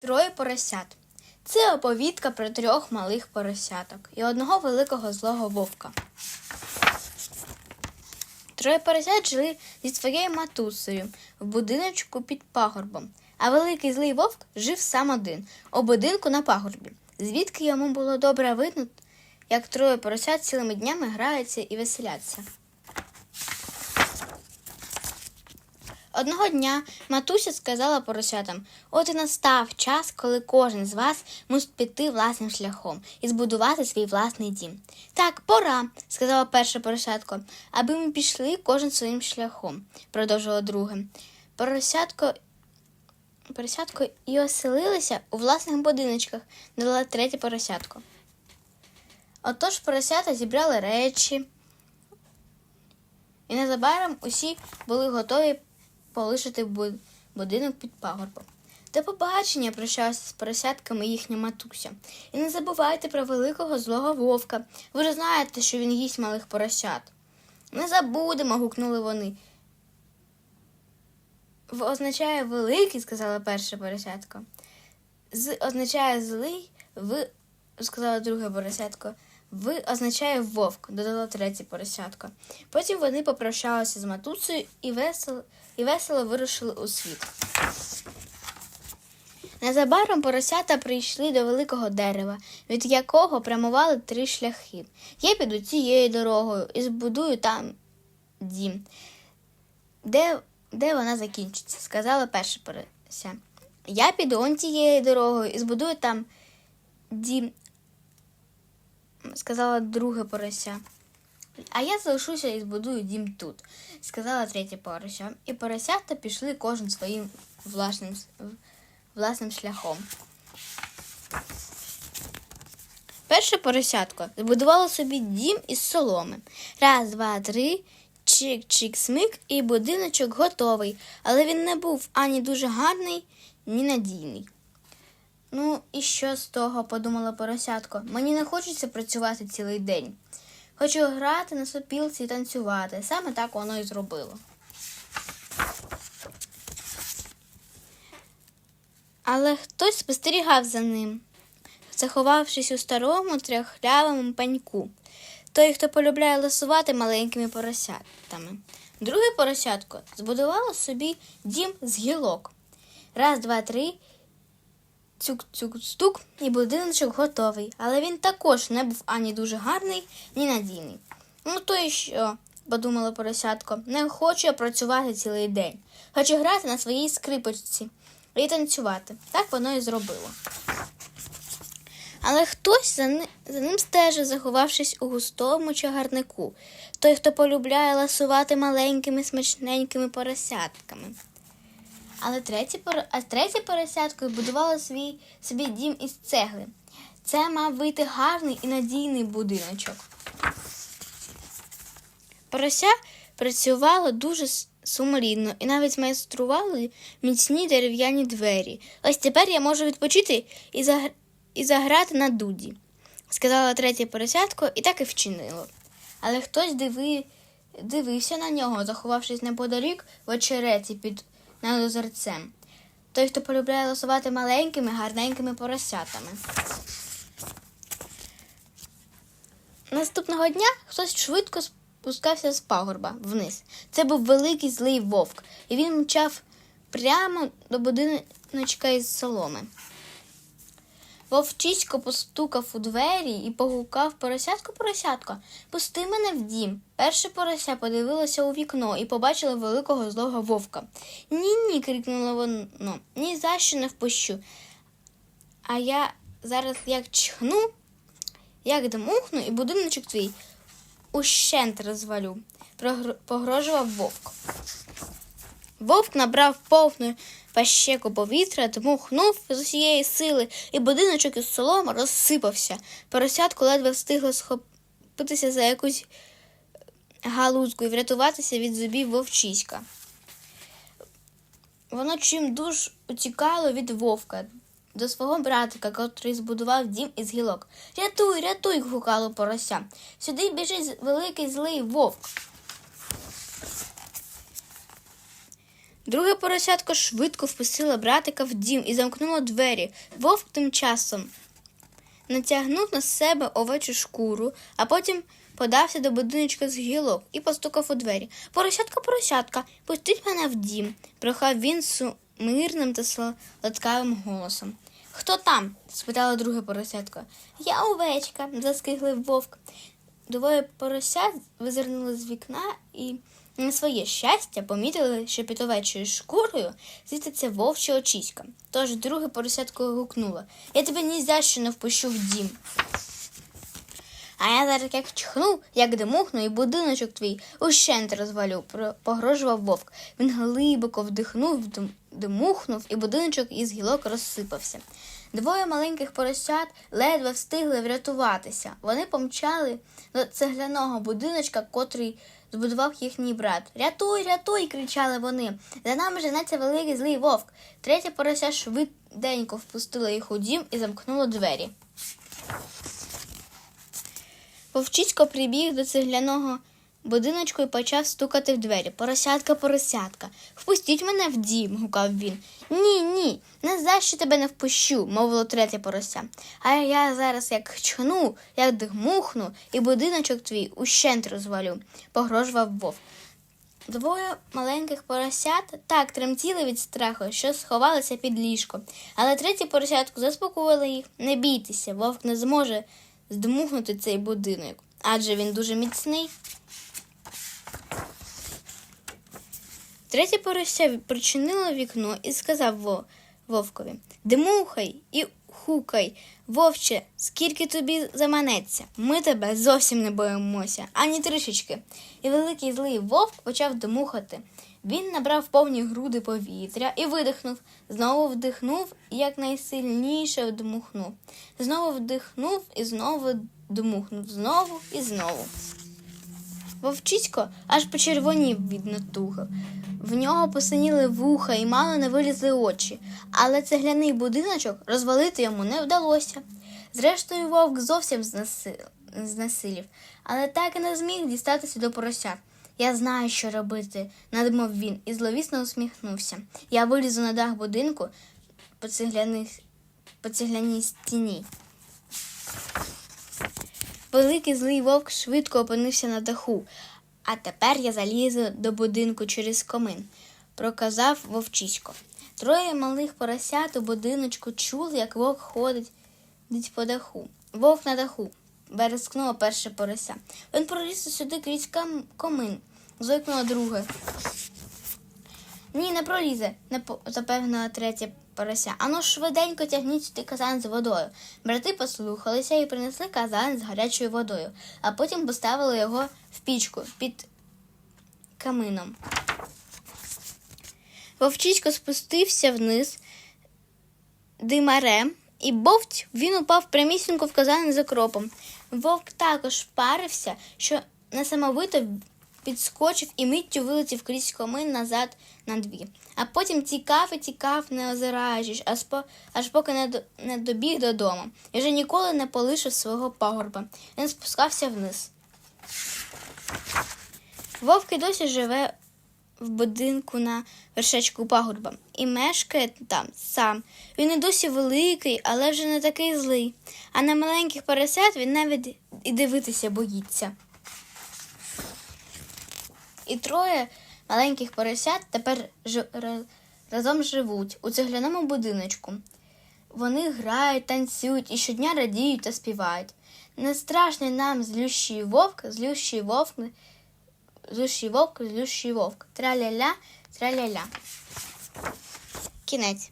Троє поросят. Це оповідка про трьох малих поросяток і одного великого злого вовка. Троє поросят жили зі своєю матусею в будиночку під пагорбом, а великий злий вовк жив сам один у будинку на пагорбі, звідки йому було добре видно, як троє поросят цілими днями граються і веселяться. Одного дня матуся сказала поросятам: от і настав час, коли кожен з вас мусить піти власним шляхом і збудувати свій власний дім. Так, пора, сказала перше поросятко, аби ми пішли кожен своїм шляхом, продовжило друге. Поросятко, поросятко і оселилися у власних будиночках, додала третє поросятко. Отож поросята зібрали речі, і незабаром усі були готові полишити будинок під пагорбом. До побачення прощалася з поросятками їхня матуся. І не забувайте про великого злого вовка. Ви ж знаєте, що він їсть малих поросят. Не забудемо, гукнули вони. В означає великий, сказала перше поросятко. З означає злий, в сказала друге поросятко. В означає вовк, додало третє поросятко. Потім вони попрощалися з матусею і весело, і весело вирушили у світ. Незабаром поросята прийшли до великого дерева, від якого прямували три шляхи. Я піду цією дорогою і збудую там дім. Де, де вона закінчиться? сказала перше порося. Я піду он тією дорогою і збудую там дім, сказала друге порося. А я залишуся і збудую дім тут, сказала третє порося. І поросята пішли кожен своїм власним, власним шляхом. Перше поросятко збудувало собі дім із соломи. Раз, два, три, чик-чик-смик, і будиночок готовий, але він не був ані дуже гарний, ні надійний. Ну, і що з того, подумала поросятко. Мені не хочеться працювати цілий день. Хочу грати на сопілці і танцювати. Саме так воно і зробило. Але хтось спостерігав за ним, заховавшись у старому тряхлявому пеньку. Той, хто полюбляє ласувати маленькими поросятами. Друге поросятко збудувало собі дім з гілок. Раз, два, три. Цюк-цюк-стук, і будиночок готовий, але він також не був ані дуже гарний, ні надійний. Ну то і що, подумала поросятко, не хочу я працювати цілий день. Хочу грати на своїй скрипочці і танцювати. Так воно і зробило. Але хтось за, ни- за ним стежив, заховавшись у густому чагарнику. Той, хто полюбляє ласувати маленькими смачненькими поросятками. Але третє, а третє поросятко будувало свій собі дім із цегли. Це мав вийти гарний і надійний будиночок. Порося працювало дуже сумлінно і навіть майструвало міцні дерев'яні двері. Ось тепер я можу відпочити і, загр... і заграти на дуді, сказала третє поросятко, і так і вчинило. Але хтось диви... дивився на нього, заховавшись неподалік в очереті під над озерцем. Той, хто полюбляє ласувати маленькими, гарненькими поросятами. Наступного дня хтось швидко спускався з пагорба вниз. Це був великий злий вовк, і він мчав прямо до будиночка із соломи. Вовчисько постукав у двері і погукав поросятко поросятко. Пусти мене в дім. Перше порося подивилося у вікно і побачила великого злого вовка. Ні, ні, крикнуло воно. Ні за що не впущу. А я зараз як чхну, як дмухну, і будиночок твій ущент розвалю, погрожував вовк. Вовк набрав повну пащеку повітря, дмухнув з усієї сили, і будиночок із соломи розсипався. Поросятку ледве встигло схопитися за якусь галузку і врятуватися від зубів вовчиська. Воно чим дуж утікало від вовка до свого братика, котрий збудував дім із гілок. Рятуй, рятуй, гукало порося. Сюди біжить великий злий вовк. Друге поросятко швидко впустило братика в дім і замкнуло двері. Вовк тим часом натягнув на себе овечу шкуру, а потім подався до будиночка з гілок і постукав у двері. Поросятка, поросятка, пустіть мене в дім, прохав він сумирним та солодкавим голосом. Хто там? спитало друге поросятко. Я овечка, заскиглив вовк. Двоє поросят визирнули з вікна і на своє щастя помітили, що під овечою шкурою світиться вовча очіська. Тож друге поросятко гукнуло Я тебе ні за що не впущу в дім. А я зараз як чхну, як димухну, і будиночок твій ущент розвалю, погрожував вовк. Він глибоко вдихнув, дим- димухнув, і будиночок із гілок розсипався. Двоє маленьких поросят ледве встигли врятуватися. Вони помчали до цегляного будиночка, котрий збудував їхній брат. Рятуй, рятуй! кричали вони. За нами женеться великий злий вовк. Третє порося швиденько впустило їх у дім і замкнуло двері. Вовчисько прибіг до цегляного будиночку і почав стукати в двері. Поросятка, поросятка, впустіть мене в дім, гукав він. Ні, ні, не за що тебе не впущу, мовило третє порося. А я зараз як чхну, як дмухну, і будиночок твій ущент розвалю, погрожував вовк. Двоє маленьких поросят так тремтіли від страху, що сховалися під ліжко. Але третє поросятко заспокоїло їх. Не бійтеся, вовк не зможе здмухнути цей будинок, адже він дуже міцний. Третє порося причинило вікно і сказав вовкові Дмухай і хукай, вовче, скільки тобі заманеться. Ми тебе зовсім не боїмося, ані трішечки. І великий злий вовк почав дмухати. Він набрав повні груди повітря і видихнув, знову вдихнув і якнайсильніше вдмухнув. Знову вдихнув і знову дмухнув, знову і знову. Вовчисько аж почервонів від натуги. В нього посиніли вуха і мало не вилізли очі, але цегляний будиночок розвалити йому не вдалося. Зрештою, вовк зовсім знесилів, але так і не зміг дістатися до поросят. Я знаю, що робити, надумав він і зловісно усміхнувся. Я вилізу на дах будинку по цегляній, по стіні. Великий злий вовк швидко опинився на даху. А тепер я залізу до будинку через комин, проказав вовчисько. Троє малих поросят у будиночку чули, як вовк ходить по даху. Вовк на даху. Верескнуло перше порося. Він проліз сюди крізь комин. Зойкнуло друге. Ні, не пролізе, запевнила третє порося. Ану швиденько тягніть сюди казан з водою. Брати послухалися і принесли казан з гарячою водою, а потім поставили його в пічку під камином. Вовчисько спустився вниз димарем, і бовть він упав прямісінько в казан з окропом. Вовк також парився, що несамовито підскочив і миттю вилетів крізь комин назад на дві. А потім тікав і тікав, не озираючись, аж, по, аж поки не, до, не добіг додому. І вже ніколи не полишив свого пагорба. Він спускався вниз. Вовк і досі живе в будинку на вершечку пагорба і мешкає там сам. Він і досі великий, але вже не такий злий. А на маленьких поросят він навіть і дивитися боїться. І троє маленьких поросят тепер ж... разом живуть у цегляному будиночку. Вони грають, танцюють і щодня радіють та співають. Не страшний нам злющий вовк, злющий вовк, злющий вовк, злющий вовк. Траля-ля, траля-ля. Кінець.